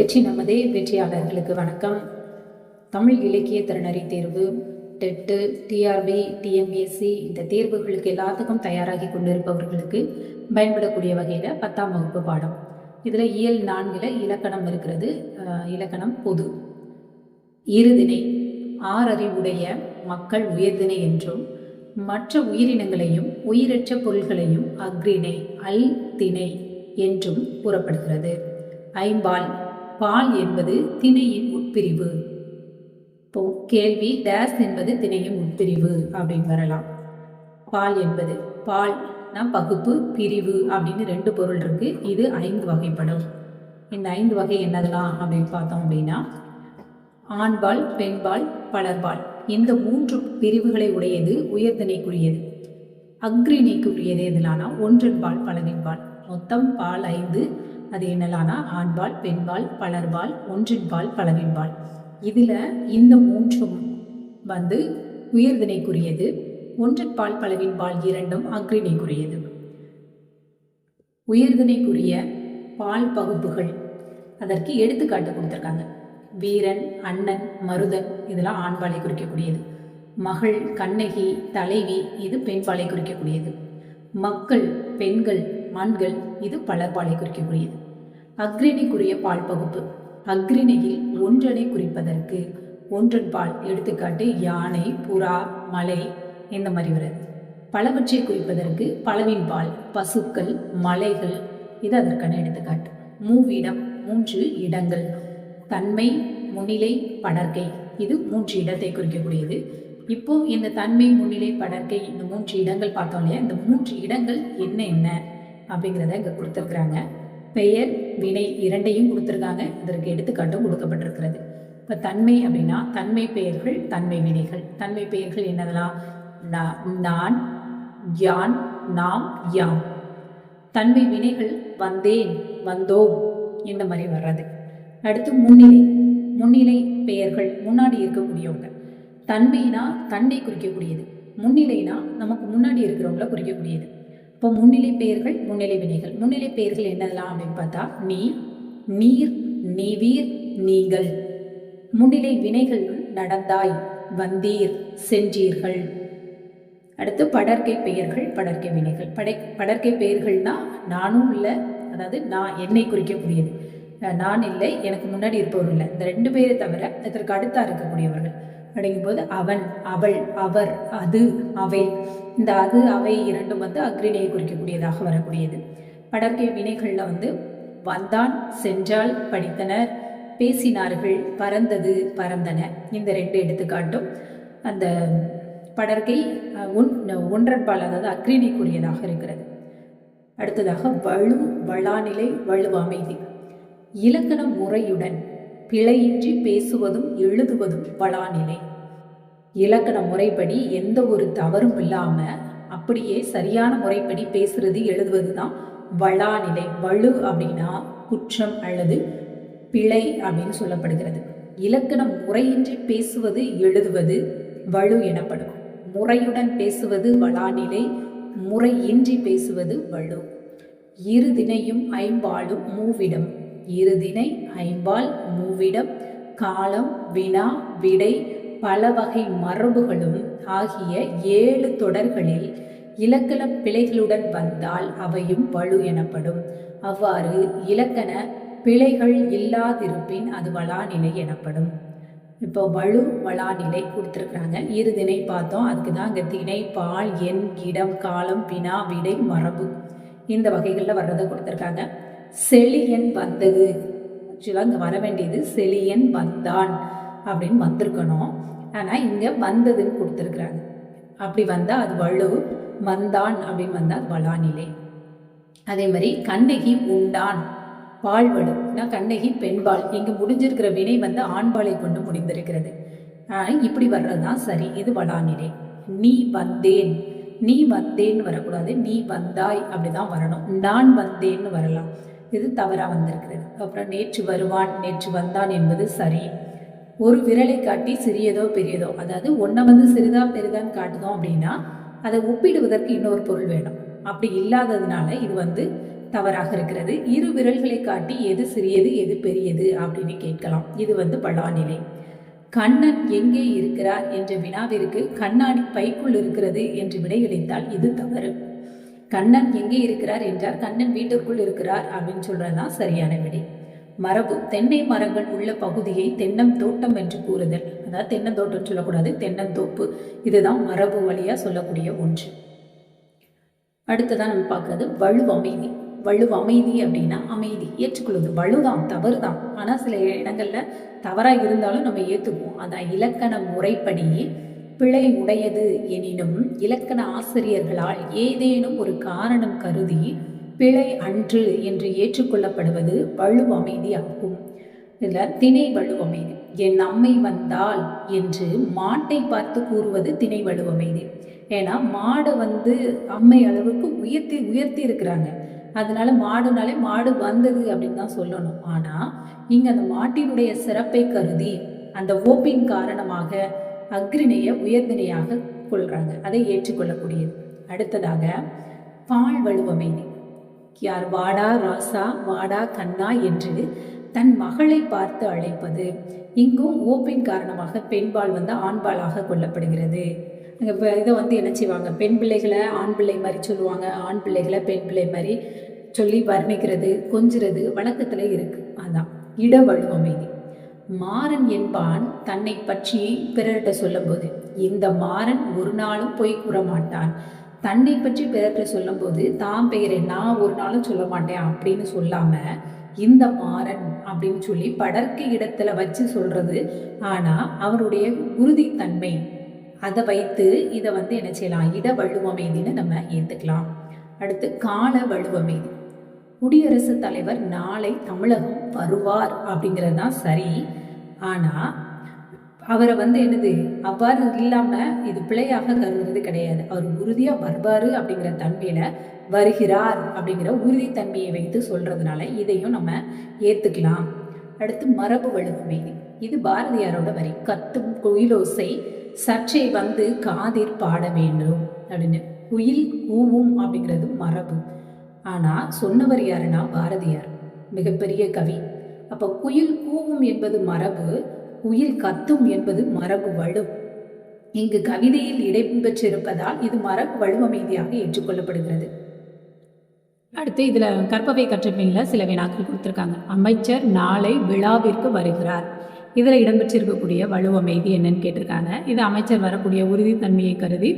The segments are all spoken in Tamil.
வெற்றி நமதே வெற்றியாளர்களுக்கு வணக்கம். தமிழ் இலக்கிய திறனறி தேர்வு டெட்டு டிஆர்பி டிஎம்ஏசி இந்த தேர்வுகளுக்கு எல்லாத்துக்கும் தயாராகி கொண்டிருப்பவர்களுக்கு பயன்படக்கூடிய வகையில் பத்தாம் வகுப்பு பாடம். இதில் இயல் நான்கில் இலக்கணம் இருக்கிறது இலக்கணம் பொது. இருதினை ஆறறிவுடைய மக்கள் உயர்தினை என்றும் மற்ற உயிரினங்களையும் உயிரற்ற பொருள்களையும் அக்ரிணை அல் திணை என்றும் கூறப்படுகிறது. ஐம்பால் பால் என்பது திணையின் உட்பிரிவு. இப்போ கேள்வி டேஸ் என்பது திணையின் உட்பிரிவு அப்படின்னு வரலாம். பால் என்பது பால்னா பகுப்பு பிரிவு அப்படின்னு ரெண்டு பொருள் இருக்கு. இது ஐந்து வகைப்படும். இந்த ஐந்து வகை என்னதெல்லாம் அப்படின்னு பார்த்தோம் அப்படின்னா ஆண்பால் பெண்பால் பலர்பால் இந்த மூன்று பிரிவுகளை உடையது உயர்திணைக்குரியது. அக்ரிணைக்குரியது எதுலானா பலனின் பால். மொத்தம் பால் ஐந்து அது என்னலானா ஆண்பால் பெண்பால் பலர்பால் ஒன்றின்பால் பலவின்பால். இதில் இந்த மூன்றும் வந்து உயர்திணைக்குரியது ஒன்றிற்பால் பலவின்பால் இரண்டும் அக்ரிணைக்குரியது உயர்திணைக்குரிய பால் பகுப்புகள் அதற்கு எடுத்துக்காட்டு கொடுத்துருக்காங்க. வீரன் அண்ணன் மருதன் இதெல்லாம் ஆண்பாலை குறிக்கக்கூடியது. மகள் கண்ணகி தலைவி இது பெண்பாலை குறிக்கக்கூடியது. மக்கள் பெண்கள் ஆண்கள் இது பலர்பாலை குறிக்கக்கூடியது. அக்ரிணிக்குரிய பால் பகுப்பு. அக்ரிணியில் ஒன்றனை குறிப்பதற்கு ஒன்றன் பால் எடுத்துக்காட்டு யானை புறா மலை இந்த மாதிரி வருது பலவற்றை குறிப்பதற்கு பலவின் பால் பசுக்கள் மலைகள் இது அதற்கான எடுத்துக்காட்டு. மூவிடம் மூன்று இடங்கள். தன்மை முன்னிலை படர்க்கை இது மூன்று இடத்தை குறிக்கக்கூடியது. இப்போ இந்த தன்மை முன்னிலை படர்க்கை இந்த மூன்று இடங்கள் பார்த்தோம் இல்லையா? இந்த மூன்று இடங்கள் என்ன என்ன? அப்படிங்கிறத இங்கே கொடுத்துருக்குறாங்க. பெயர் வினை இரண்டையும் கொடுத்துருக்காங்க. இதற்கு எடுத்துக்காட்டும் கொடுக்கப்பட்டிருக்கிறது. இப்போ தன்மை அப்படின்னா தன்மை பெயர்கள் தன்மை வினைகள். தன்மை பெயர்கள் என்னதெல்லாம்? நான் யான் நாம் யாம். தன்மை வினைகள் வந்தேன் வந்தோம் இந்த மாதிரி வர்றது. அடுத்து முன்னிலை. முன்னிலை பெயர்கள் முன்னாடி இருக்கக்கூடியவங்க. தன்மைனா தன்னை குறிக்கக்கூடியது. முன்னிலைனா நமக்கு முன்னாடி இருக்கிறவங்கள குறிக்கக்கூடியது. இப்போ முன்னிலை பெயர்கள் முன்னிலை வினைகள். முன்னிலை பெயர்கள் என்னெல்லாம் அப்படின்னு பார்த்தா நீ நீர் நீவீர் நீங்கள். முன்னிலை வினைகள் நடந்தாய் வந்தீர் சென்றீர்கள். அடுத்து படர்க்கை பெயர்கள் படர்க்கை வினைகள். படை படர்க்கை பெயர்கள்னா நானும் இல்லை அதாவது நான் என்னை குறிக்கக்கூடியது. நான் இல்லை எனக்கு முன்னாடி இருப்பவர் இல்லை. இந்த ரெண்டு பேரை தவிர இதற்கு அடுத்தா இருக்கக்கூடியவர்கள். அப்படிங்கும்போது அவன் அவள் அவர் அது அவை. இந்த அது அவை இரண்டும் வந்து அக்ரிணையை குறிக்கக்கூடியதாக வரக்கூடியது. படர்க்கை வினைகளில் வந்து வந்தான் சென்றால் படித்தனர் பேசினார்கள் பறந்தது பறந்தன. இந்த ரெண்டு எடுத்துக்காட்டும். அந்த படற்கை அஹ், ஒன் ஒன்றன்பால் அதாவது அக்ரிணைக்குரியதாக இருக்கிறது. அடுத்ததாக வலு வளாநிலை வலுவமைதி இலக்கண முறையுடன் பிழையின்றி பேசுவதும் எழுதுவதும் வளாநிலை. இலக்கண முறைப்படி எந்த ஒரு தவறும் இல்லாமல் அப்படியே சரியான முறைப்படி பேசுறது எழுதுவது தான் வளாநிலை வலு அப்படின்னா குற்றம் அல்லது பிழை அப்படின்னு சொல்லப்படுகிறது. இலக்கண முறையின்றி பேசுவது எழுதுவது வலு எனப்படும். முறையுடன் பேசுவது வளாநிலை முறையின்றி பேசுவது வலு. இருதினையும் ஐம்பாலும் மூவிடம். இருதினை ஐம்பால் மூவிடம். காலம் வினா விடை பல வகை மரபுகளும் ஆகிய ஏழு தொடர்களில் இலக்கண பிழைகளுடன் வந்தால் அவையும் வலு எனப்படும். அவ்வாறு இலக்கண பிழைகள் இல்லாதிருப்பின் அது வளாநிலை எனப்படும். இப்போ வலு வளாநிலை கொடுத்துருக்குறாங்க. இரு திணை பார்த்தோம். அதுக்கு தான் அங்கே திணை பால் எண் இடம் காலம் வினா விடை மரபு இந்த வகைகளில் வர்றதை கொடுத்துருக்காங்க. செழியன் வந்தது. ஆக்சுவலாக அங்கே வர வேண்டியது செழியன் வந்தான். அப்படின்னு வந்திருக்கணும். ஆனால் இங்கே வந்ததுன்னு கொடுத்துருக்குறாங்க. அப்படி வந்தால் அது வலு வந்தான் அப்படின்னு வந்தால் அது வளாநிலை அதே மாதிரி கண்ணகி உண்டான் பால்வடு நான் கண்ணகி பெண்பால். இங்கே முடிஞ்சிருக்கிற வினை வந்து ஆண்பாலை கொண்டு முடிந்திருக்கிறது. ஆனால் இப்படி வர்றது தான் சரி. இது வளாநிலை நீ வந்தேன். நீ வந்தேன்னு வரக்கூடாது. நீ வந்தாய் அப்படிதான் வரணும். நான் வந்தேன்னு வரலாம். இது தவறாக வந்திருக்கிறது. அப்புறம் நேற்று வருவான் நேற்று வந்தான் என்பது சரி. ஒரு விரலை காட்டி சிறியதோ பெரியதோ அதாவது ஒன்றை வந்து சிறிதா பெரிதான்னு காட்டுதோம் அப்படின்னா அதை ஒப்பிடுவதற்கு இன்னொரு பொருள் வேணும். அப்படி இல்லாததுனால இது வந்து தவறாக இருக்கிறது. இரு விரல்களை காட்டி எது சிறியது எது பெரியது அப்படின்னு கேட்கலாம். இது வந்து பலாநிலை கண்ணன் எங்கே இருக்கிறார் என்ற வினாவிற்கு கண்ணாடி பைக்குள் இருக்கிறது என்று விடையளித்தால் இது தவறு. கண்ணன் எங்கே இருக்கிறார் என்றார் கண்ணன் வீட்டிற்குள் இருக்கிறார் அப்படின்னு சொல்றதுதான் சரியான விடை. மரபு தென்னை மரங்கள் உள்ள பகுதியை தென்னம் தோட்டம் என்று கூறுதல். அதாவது தென்னந்தோட்டம் சொல்லக்கூடாது தென்னந்தோப்பு இதுதான் மரபு வழியா சொல்லக்கூடிய ஒன்று. அடுத்ததான் நம்ம பார்க்கறது வலுவமைதி வலுவமைதி அப்படின்னா அமைதி. ஏற்றுக்கொள்வது. வலுதான் தவறு தான் ஆனால் சில இடங்களில் தவறாக இருந்தாலும் நம்ம ஏற்றுக்குவோம் அதான் இலக்கண முறைப்படி பிழை உடையது எனினும் இலக்கண ஆசிரியர்களால் ஏதேனும் ஒரு காரணம் கருதி பிழை அன்று என்று ஏற்றுக்கொள்ளப்படுவது வலுவமைதி ஆகும் இதில் திணை வலுவமைதி என் அம்மை வந்தால் என்று மாட்டை பார்த்து கூறுவது திணை வலுவமைதி ஏன்னா மாடு வந்து அம்மை அளவுக்கு உயர்த்தி உயர்த்தி இருக்கிறாங்க. அதனால மாடுனாலே மாடு வந்தது அப்படின்னு தான் சொல்லணும். ஆனால் இங்கே அந்த மாட்டினுடைய சிறப்பை கருதி அந்த ஓப்பின் காரணமாக அக்ரிணையை உயர்திணையாக கொள்றாங்க. அதை ஏற்றுக்கொள்ளக்கூடியது. அடுத்ததாக பால் வலுவமைதி யார் வாடா ராசா வாடா கண்ணா என்று தன் மகளை பார்த்து அழைப்பது. இங்கும் ஓப்பின் காரணமாக பெண்பால் வந்து ஆண்பாலாக கொல்லப்படுகிறது இப்போ இதை வந்து என்ன செய்வாங்க? பெண் பிள்ளைகளை ஆண் பிள்ளை மாதிரி சொல்லுவாங்க. ஆண் பிள்ளைகளை பெண் பிள்ளை மாதிரி சொல்லி வர்ணிக்கிறது கொஞ்சுறது வழக்கத்தில் இருக்கு. அதான் இடவழு வலுவமைதி மாறன் என்பான் தன்னை பற்றி பிறர்கிட்ட சொல்லும்போது இந்த மாறன் ஒரு நாளும் பொய் கூற மாட்டான் தன்னை பற்றி பிறர்கிட்ட சொல்லும்போது தான் பெயரை நான் ஒரு நாளும் சொல்ல மாட்டேன் அப்படின்னு சொல்லாம இந்த மாறன் அப்படின்னு சொல்லி படர்க்கு இடத்துல வச்சு சொல்றது. ஆனா அவருடைய உறுதித்தன்மை அதை வைத்து இதை வந்து என்ன செய்யலாம்? இட வழுவமைதின்னு நம்ம ஏற்றுக்கலாம் அடுத்து கால வலுவமைதி குடியரசுத் தலைவர் நாளை தமிழகம் வருவார் அப்படிங்கிறது தான் சரி. ஆனால் அவரை வந்து என்னது அவ்வாறு இல்லாமல் இது பிழையாக கருதுறது கிடையாது. அவர் உறுதியாக வருவார் அப்படிங்கிற தன்மையில் வருகிறார் அப்படிங்கிற உறுதித்தன்மையை வைத்து சொல்கிறதுனால இதையும் நம்ம ஏற்றுக்கலாம் அடுத்து மரபு வலுவமைதி இது பாரதியாரோட வரி. கத்தும் குயிலோசை சற்றே வந்து காதிர் பாட வேண்டும் அப்படின்னு. குயில் கூவும் அப்படிங்கிறது மரபு. ஆனால் சொன்னவர் யாருன்னா பாரதியார் மிகப்பெரிய கவி. அப்போ குயில் கூவும் என்பது மரபு குயில் கத்தும் என்பது மரபு வலு. இங்கு கவிதையில் இடம்பெற்றிருப்பதால் இது மரபு வலுவமைதியாக ஏற்றுக்கொள்ளப்படுகிறது. அடுத்து இதில் கற்பவை கற்றபின்ல சில வினாக்கள் கொடுத்துருக்காங்க. அமைச்சர் நாளை விழாவிற்கு வருகிறார். இதில் இடம்பெற்றிருக்கக்கூடிய வலுவமைதி என்னன்னு கேட்டிருக்காங்க. இது அமைச்சர் வரக்கூடிய உறுதித்தன்மையை கருதி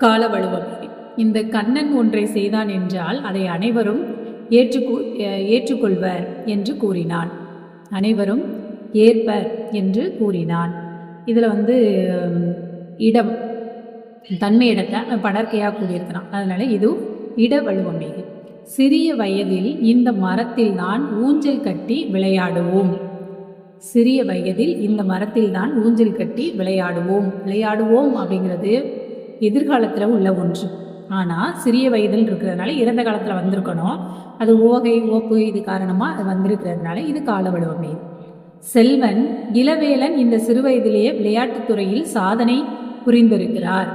கால வலுவமைதி இந்த கண்ணன் ஒன்றை செய்தான் என்றால் அதை அனைவரும் ஏற்றுக்கொ ஏற்றுக்கொள்வர் என்று கூறினான். அனைவரும் ஏற்ப என்று கூறினான். இதில் வந்து இடம் தன்மை இடத்தை படற்கையாக கூடியிருக்கிறான் அதனால் இது இட வலுவமைதி சிறிய வயதில் இந்த மரத்தில் தான் ஊஞ்சல் கட்டி விளையாடுவோம். சிறிய வயதில் இந்த மரத்தில் தான் ஊஞ்சல் கட்டி விளையாடுவோம். விளையாடுவோம் அப்படிங்கிறது எதிர்காலத்தில் உள்ள ஒன்று. ஆனால் சிறிய வயதில் இருக்கிறதுனால இறந்த காலத்தில் வந்திருக்கணும். அது ஓகை ஓப்பு இது காரணமாக அது வந்திருக்கிறதுனால இது கால வலுவமை. செல்வன் இளவேலன் இந்த சிறுவயதிலேயே விளையாட்டுத் துறையில் சாதனை புரிந்திருக்கிறார்.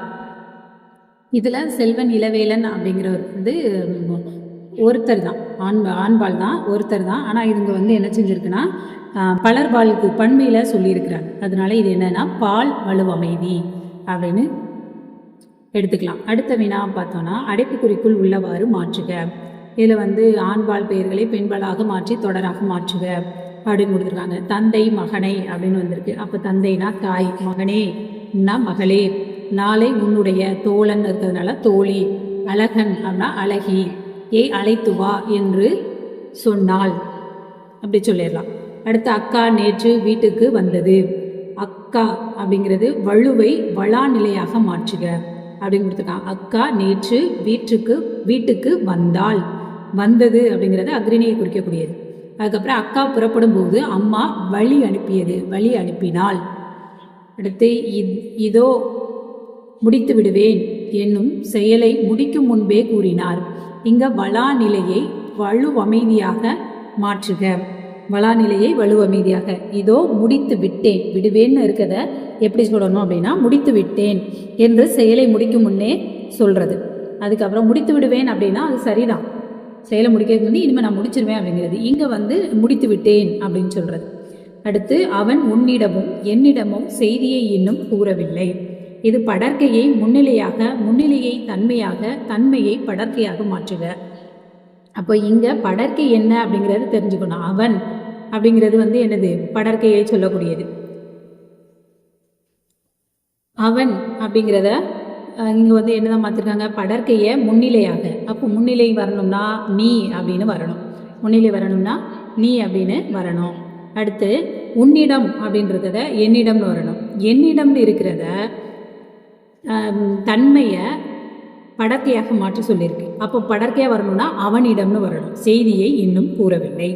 இதில் செல்வன் இளவேலன் அப்படிங்கிறவர் வந்து ஒருத்தர் தான். ஆண் ஆண்பால் தான் ஒருத்தர் தான். ஆனால் இவங்க வந்து என்ன செஞ்சுருக்குன்னா பலர்பாலுக்கு பண்மையில் சொல்லியிருக்கிறார். அதனால இது என்னன்னா பால் வலுவமைதி அப்படின்னு எடுத்துக்கலாம். அடுத்த வினா பார்த்தோன்னா அடைப்புக்குறிக்குள் உள்ளவாறு மாற்றுக. இதில் வந்து ஆண்பால் பெயர்களை பெண்பாலாக மாற்றி தொடராக மாற்றுக. அப்படின்னு கொடுத்துருக்காங்க. தந்தை மகனை அப்படின்னு வந்திருக்கு. அப்போ தந்தைனா தாய். மகனே மகளே. நாளை உன்னுடைய தோழன் இருக்கிறதுனால தோழி. அழகன் அப்படின்னா அழகி. ஏய் அழைத்து வா என்று சொன்னாள். அப்படி சொல்லிடலாம். அடுத்து அக்கா நேற்று வீட்டுக்கு வந்தது. அக்கா அப்படிங்கிறது வலுவை வளா நிலையாக மாற்றுக அப்படின்னு கொடுத்துருக்காங்க. அக்கா நேற்று வீட்டுக்கு வீட்டுக்கு வந்தாள். வந்தது அப்படிங்கிறது அக்ரிணியை குறிக்கக்கூடியது. அதுக்கப்புறம் அக்கா புறப்படும் போது அம்மா வழி அனுப்பியது வழி அனுப்பினாள். அடுத்து இதோ முடித்து விடுவேன் என்னும் செயலை முடிக்கும் முன்பே கூறினார். இங்க வளா நிலையை வலுவமைதியாக மாற்றுக. வளாநிலையை வலுவமைதியாக. இதோ முடித்து விட்டேன். விடுவேன்னு இருக்கத எப்படி சொல்லணும் அப்படின்னா முடித்து விட்டேன் என்று செயலை முடிக்கும் முன்னே சொல்றது. அதுக்கப்புறம் முடித்து விடுவேன் அப்படின்னா அது சரிதான். செயலை முடிக்கிறதுக்கு வந்து இனிமேல் நான் முடிச்சிருவேன் அப்படிங்கிறது. இங்கே வந்து முடித்து விட்டேன் அப்படின்னு சொல்கிறது அடுத்து அவன் உன்னிடமும் என்னிடமும் செய்தியை இன்னும் கூறவில்லை. இது படர்க்கையை முன்னிலையாக முன்னிலையை தன்மையாக தன்மையை படர்க்கையாக மாற்றுக. அப்போ இங்கே படர்க்கை என்ன அப்படிங்கிறது தெரிஞ்சுக்கணும். அவன் அப்படிங்கிறது வந்து என்னது? படர்க்கையை சொல்லக்கூடியது. அவன் அப்படிங்கிறத இங்கே வந்து என்னதான் மாற்றிருக்காங்க படற்கையை முன்னிலையாக. அப்போ முன்னிலை வரணும்னா நீ அப்படின்னு வரணும். முன்னிலை வரணும்னா நீ அப்படின்னு வரணும். அடுத்து உன்னிடம் அப்படின்றத என்னிடம்னு வரணும். என்னிடம்னு இருக்கிறத தன்மையை படர்க்கையாக மாற்றி சொல்லியிருக்கு. அப்போ படற்கையாக வரணும்னா அவனிடம்னு வரணும். செய்தியை இன்னும் கூறவில்லை.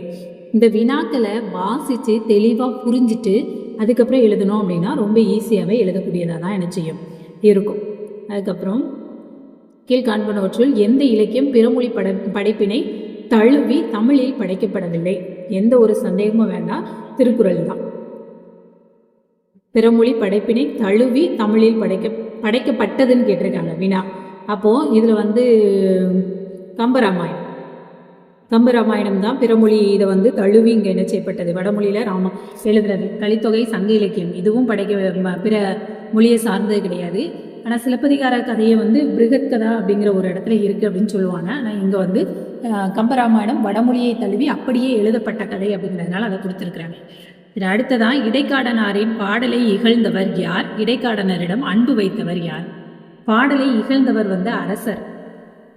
இந்த வினாக்களை வாசித்து தெளிவாக புரிஞ்சுட்டு அதுக்கப்புறம் எழுதணும் அப்படின்னா ரொம்ப ஈஸியாகவே எழுதக்கூடியதாக தான் என்ன செய்யும். இருக்கும். அதுக்கப்புறம் கீழ்காண்பனவற்றுள் எந்த இலக்கியம் பிறமொழி பட படைப்பினை தழுவி தமிழில் படைக்கப்படவில்லை. எந்த ஒரு சந்தேகமும் வேண்டாம். திருக்குறள் தான் பிறமொழி படைப்பினை தழுவி தமிழில் படைக்க படைக்கப்பட்டதுன்னு கேட்டிருக்காங்க வினா. அப்போது இதில் வந்து கம்பராமாயணம். கம்பராமாயணம் தான் பிறமொழி இதை வந்து தழுவி இங்கே என்ன செய்யப்பட்டது? வடமொழியில் ராம எழுதுறது. கலித்தொகை சங்க இலக்கியம். இதுவும் படைக்க ம- பிற மொழியை சார்ந்தது கிடையாது. ஆனால் சிலப்பதிகார கதையை வந்து பிருகத் கதா அப்படிங்கிற ஒரு இடத்துல இருக்குது அப்படின்னு சொல்லுவாங்க. ஆனால் இங்கே வந்து கம்பராமாயணம் வடமொழியை தழுவி அப்படியே எழுதப்பட்ட கதை அப்படிங்கிறதுனால அதை கொடுத்துருக்குறாங்க. இது அடுத்ததான் இடைக்காடனாரின் பாடலை இகழ்ந்தவர் யார்? இடைக்காடனரிடம் அன்பு வைத்தவர் யார்? பாடலை இகழ்ந்தவர் வந்து அரசர்.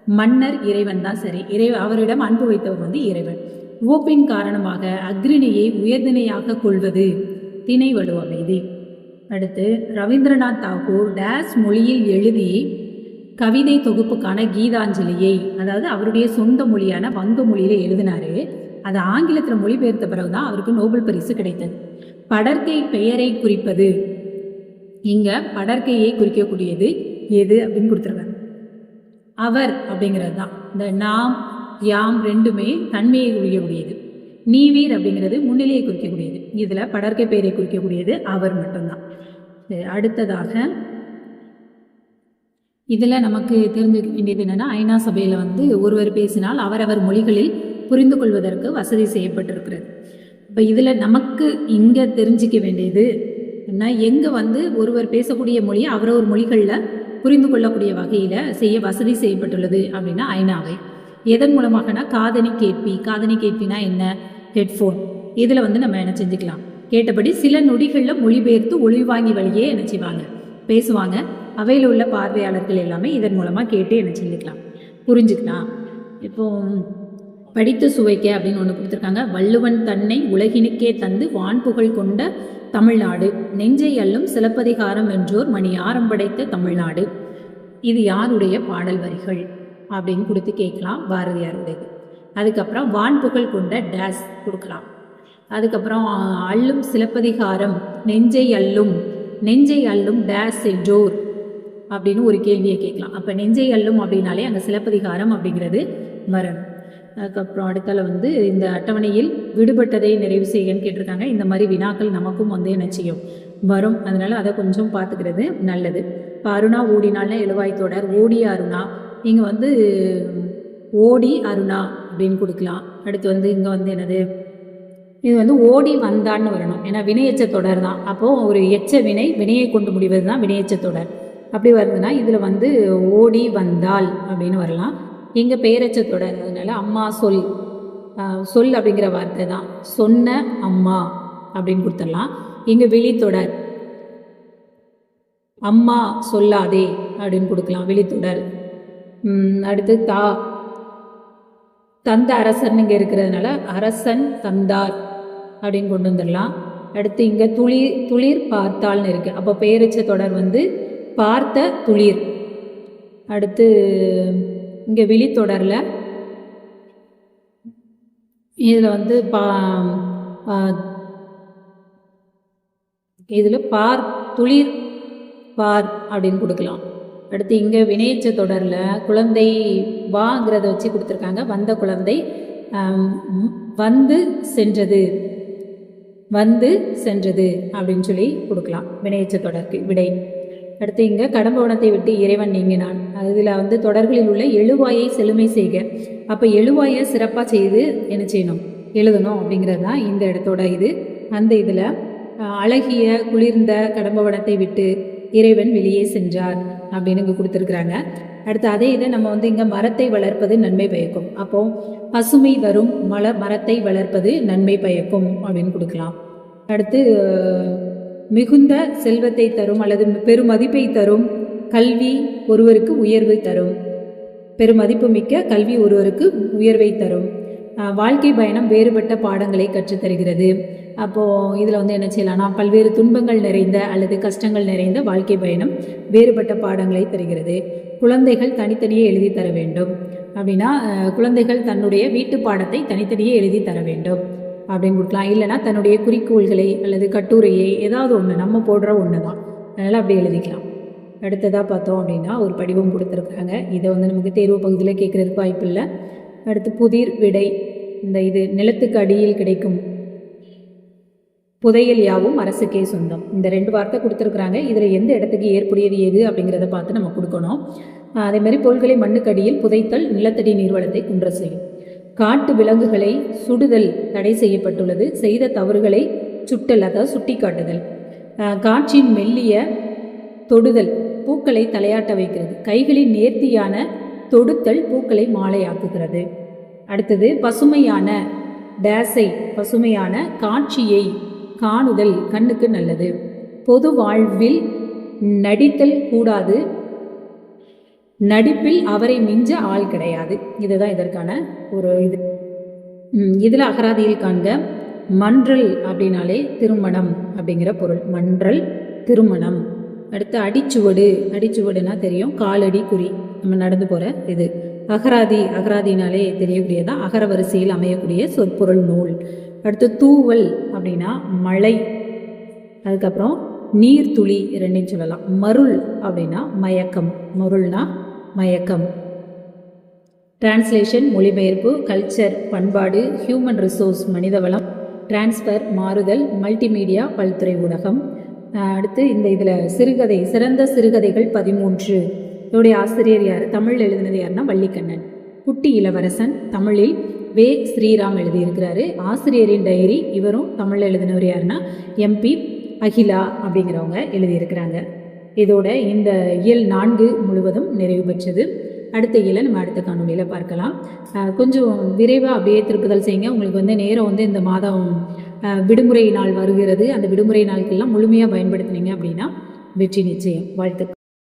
மன்னர் இறைவன் தான் சரி. இறை அவரிடம் அன்பு வைத்தவர் வந்து இறைவன். உவப்பின் காரணமாக அக்ரிணியை உயர்தினையாக கொள்வது திணை வலுவமைதி அடுத்து ரவீந்திரநாத் தாகூர் டேஸ் மொழியில் எழுதி கவிதை தொகுப்புக்கான கீதாஞ்சலியை அதாவது அவருடைய சொந்த மொழியான வங்க மொழியில எழுதினாரு. அதை ஆங்கிலத்தில் மொழிபெயர்த்த பிறகுதான் அவருக்கு நோபல் பரிசு கிடைத்தது. படர்க்கை பெயரை குறிப்பது. இங்க படர்க்கையை குறிக்கக்கூடியது எது அப்படின்னு கொடுத்துருக்காங்க அவர் அப்படிங்கிறது தான் இந்த நாம் யாம் ரெண்டுமே தன்மையை குறிக்கக்கூடியது நீவீர் அப்படிங்கிறது முன்னிலையை குறிக்கக்கூடியது. இதில் படர்க்கை பெயரை குறிக்கக்கூடியது அவர் மட்டும்தான். அடுத்ததாக இதில் நமக்கு தெரிஞ்சுக்க வேண்டியது என்னென்னா ஐநா சபையில் வந்து ஒருவர் பேசினால் அவரவர் மொழிகளில் புரிந்து கொள்வதற்கு வசதி செய்யப்பட்டிருக்கிறது. இப்போ இதில் நமக்கு இங்கே தெரிஞ்சிக்க வேண்டியது என்ன எங்கே வந்து ஒருவர் பேசக்கூடிய மொழியை அவரவர் மொழிகளில் புரிந்து கொள்ளக்கூடிய வகையில் செய்ய வசதி செய்யப்பட்டுள்ளது அப்படின்னா ஐநாவை. எதன் மூலமாகனா காதணி கேட்பி. காதணி கேட்பினா என்ன? ஹெட்ஃபோன் இதில் வந்து நம்ம என்ன செஞ்சுக்கலாம்? கேட்டபடி சில நொடிகளில் மொழிபெயர்த்து ஒளிவாங்கி வழியே என்ன செய்வாங்க? பேசுவாங்க. அவையில் உள்ள பார்வையாளர்கள் எல்லாமே இதன் மூலமாக கேட்டு என்ன செஞ்சுக்கலாம்? புரிஞ்சுக்கலாம் இப்போ படித்து சுவைக்க அப்படின்னு ஒன்று கொடுத்துருக்காங்க. வள்ளுவன் தன்னை உலகினுக்கே தந்து வான்புகழ் கொண்ட தமிழ்நாடு. நெஞ்சை அள்ளும் சிலப்பதிகாரம் என்றோர் மணி ஆரம் படைத்த தமிழ்நாடு. இது யாருடைய பாடல் வரிகள்? அப்படின்னு கொடுத்து கேட்கலாம் பாரதியாருடையது. அதுக்கப்புறம் வான்புகழ் கொண்ட டேஸ் கொடுக்கலாம். அதுக்கப்புறம் அள்ளும் சிலப்பதிகாரம் நெஞ்சை அள்ளும் நெஞ்சை அள்ளும் டேஸ் என்றோர் அப்படின்னு ஒரு கேள்வியை கேட்கலாம். அப்போ நெஞ்சை அள்ளும் அப்படின்னாலே அங்கே சிலப்பதிகாரம் அப்படிங்கிறது வரணும். அதுக்கப்புறம் அடுத்தால வந்து இந்த அட்டவணையில் விடுபட்டதை நிறைவு செய்யன்னு கேட்டிருக்காங்க. இந்த மாதிரி வினாக்கள் நமக்கும் வந்து என்ன செய்யும்? வரும். அதனால அதை கொஞ்சம் பார்த்துக்கிறது நல்லது. இப்போ அருணா ஓடினால்னா எழுவாய் தொடர். ஓடி அருணா. இங்கே வந்து ஓடி அருணா. அப்படின்னு கொடுக்கலாம். அடுத்து வந்து இங்கே வந்து என்னது? இது வந்து ஓடி வந்தான்னு வரணும். ஏன்னா வினையச்ச தொடர் தான். அப்போது ஒரு எச்ச வினை வினையை கொண்டு முடிவது தான் வினையச்ச தொடர். அப்படி வருதுன்னா இதில் வந்து ஓடி வந்தாள் அப்படின்னு வரலாம். எங்கள் பெயரச்ச தொடர் அதனால அம்மா சொல் சொல் அப்படிங்கிற வார்த்தை தான். சொன்ன அம்மா அப்படின்னு கொடுத்துடலாம். இங்கே விழித்தொடர் அம்மா சொல்லாதே அப்படின்னு கொடுக்கலாம். விழித்தொடர் அடுத்து தா. தந்த அரசன் இங்கே இருக்கிறதுனால அரசன் தந்தார் அப்படின்னு கொண்டு வந்துடலாம். அடுத்து இங்கே துளிர் துளிர் பார்த்தால்னு இருக்குது அப்போ பெயரிச்ச தொடர் வந்து பார்த்த துளிர் அடுத்து இங்கே விழித்தொடரில் இதில் வந்து பா இதில் பார் துளிர் பார் அப்படின்னு கொடுக்கலாம். அடுத்து இங்கே வினையச்ச தொடரில் குழந்தை வாங்கிறத வச்சு கொடுத்துருக்காங்க. வந்த குழந்தை வந்து சென்றது. வந்து சென்றது அப்படின்னு சொல்லி கொடுக்கலாம். வினையச்ச தொடருக்கு விடை. அடுத்து இங்கே கடம்பவனத்தை விட்டு இறைவன் நீங்கினான். அதில் வந்து தொடர்களில் உள்ள எழுவாயை செழுமை செய்க. அப்போ எழுவாயை சிறப்பாக செய்து என்ன செய்யணும்? எழுதணும் அப்படிங்கிறது தான் இந்த இடத்தோட இது. அந்த இதில் அழகிய குளிர்ந்த கடம்பவனத்தை விட்டு இறைவன் வெளியே சென்றார். அப்படின்னு இங்கே கொடுத்துருக்குறாங்க. அடுத்து அதே இதை நம்ம வந்து இங்கே மரத்தை வளர்ப்பது நன்மை பயக்கும். அப்போ பசுமை வரும் மல மரத்தை வளர்ப்பது நன்மை பயக்கும் அப்படின்னு கொடுக்கலாம். அடுத்து மிகுந்த செல்வத்தை தரும் அல்லது பெருமதிப்பை தரும் கல்வி ஒருவருக்கு உயர்வை தரும். பெருமதிப்பு மிக்க கல்வி ஒருவருக்கு உயர்வை தரும். வாழ்க்கை பயணம் வேறுபட்ட பாடங்களை கற்றுத்தருகிறது. அப்போது இதில் வந்து என்ன செய்யலாம்னா பல்வேறு துன்பங்கள் நிறைந்த அல்லது கஷ்டங்கள் நிறைந்த வாழ்க்கை பயணம் வேறுபட்ட பாடங்களை தருகிறது. குழந்தைகள் தனித்தனியே எழுதி தர வேண்டும். அப்படின்னா குழந்தைகள் தன்னுடைய வீட்டு பாடத்தை தனித்தனியே எழுதி தர வேண்டும். அப்படின்னு கொடுக்கலாம். இல்லைன்னா தன்னுடைய குறிக்கோள்களை அல்லது கட்டுரையை ஏதாவது ஒன்று நம்ம போடுற ஒன்று தான் அதனால் அப்படி எழுதிக்கலாம். அடுத்ததாக பார்த்தோம் அப்படின்னா ஒரு படிவம் கொடுத்துருக்காங்க இதை வந்து நமக்கு தேர்வு பகுதியில் கேட்குறதுக்கு வாய்ப்பு இல்லை அடுத்து புதிர் விடை. இந்த இது நிலத்துக்கு அடியில் கிடைக்கும் புதையல் யாவும் அரசுக்கே சொந்தம். இந்த ரெண்டு வார்த்தை கொடுத்துருக்குறாங்க. இதில் எந்த இடத்துக்கு ஏற்புடையது எது அப்படிங்கிறத பார்த்து நம்ம கொடுக்கணும். அதேமாதிரி பொருள்களை மண்ணுக்கடியில் புதைத்தல் நிலத்தடி நீர்வளத்தை குன்ற செய்யும் காட்டு விலங்குகளை சுடுதல் தடை செய்யப்பட்டுள்ளது. செய்த தவறுகளை சுட்டல் அதாவது சுட்டி காட்டுதல் காற்றின் மெல்லிய தொடுதல் பூக்களை தலையாட்ட வைக்கிறது. கைகளின் நேர்த்தியான தொடுத்தல் பூக்களை மாலையாக்குகிறது. அடுத்தது பசுமையான டேஸை பசுமையான காட்சியை காணுதல் கண்ணுக்கு நல்லது. பொது வாழ்வில் நடித்தல் கூடாது. நடிப்பில் அவரை மிஞ்ச ஆள் கிடையாது. இதுதான் இதற்கான ஒரு இது. ம், இதில் அகராதியில் காண்க மன்றல் அப்படின்னாலே திருமணம் அப்படிங்கிற பொருள். மன்றல் திருமணம். அடுத்து அடிச்சுவடு. அடிச்சுவடுனா தெரியும். காலடி குறி. நம்ம நடந்து போகிற இது. அகராதி அகராதினாலே தெரியக்கூடியதான் அகர வரிசையில் அமையக்கூடிய சொற்பொருள் நூல். அடுத்து தூவல் அப்படின்னா மழை. அதுக்கப்புறம் நீர்த்துளி ரெண்டையும் சொல்லலாம். மருள் அப்படின்னா மயக்கம். மருள்னா மயக்கம். டிரான்ஸ்லேஷன் மொழிபெயர்ப்பு கல்ச்சர் பண்பாடு ஹியூமன் ரிசோர்ஸ் மனிதவளம் டிரான்ஸ்ஃபர் மாறுதல் மல்டிமீடியா பல்துறை ஊடகம். அடுத்து இந்த இதில் சிறுகதை சிறந்த சிறுகதைகள் பதிமூன்று. இதோடைய ஆசிரியர் யார்? தமிழ் எழுதினது யாருன்னா வள்ளிக்கண்ணன். குட்டி இளவரசன். தமிழில் வே ஸ்ரீராம் எழுதியிருக்கிறாரு. ஆசிரியரின் டைரி இவரும் தமிழில் எழுதினவர் யாருன்னா எம்பி அகிலா அப்படிங்கிறவங்க எழுதியிருக்கிறாங்க. இதோட இந்த இயல் நான்கு முழுவதும் நிறைவு பெற்றது. அடுத்த இயலை நம்ம அடுத்த காணொலியில் பார்க்கலாம். கொஞ்சம் விரைவாக அப்படியே திருப்புதல் செய்யுங்க. உங்களுக்கு வந்து நேரம் வந்து இந்த மாதம் விடுமுறை நாள் வருகிறது. அந்த விடுமுறை நாட்கள்லாம் முழுமையாக பயன்படுத்துனீங்க அப்படின்னா வெற்றி நிச்சயம். வாழ்த்துக்கள்.